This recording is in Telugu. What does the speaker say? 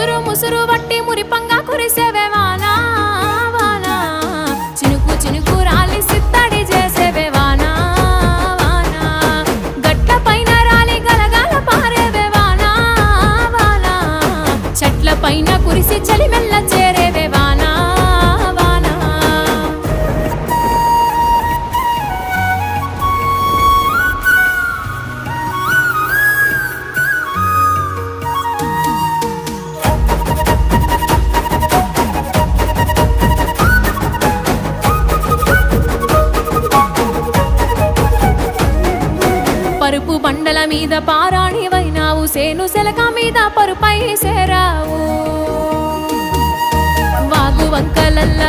ముసురు ముసురు వట్టి మురిపంగా కురిసేవే వానా వానా. చినుకు చినుకు రాలి సిత్తడి చేసేవే వానా వానా. గట్ట పైన రాలి గలగాల పారేవే వానా వానా. చెట్ల పైన కురిసి చలి మెల్ల పరుపు బండల మీద పారాణివైనావు సేను సెలక మీద పరుపై సేరావు. వాగు వంకలల్ల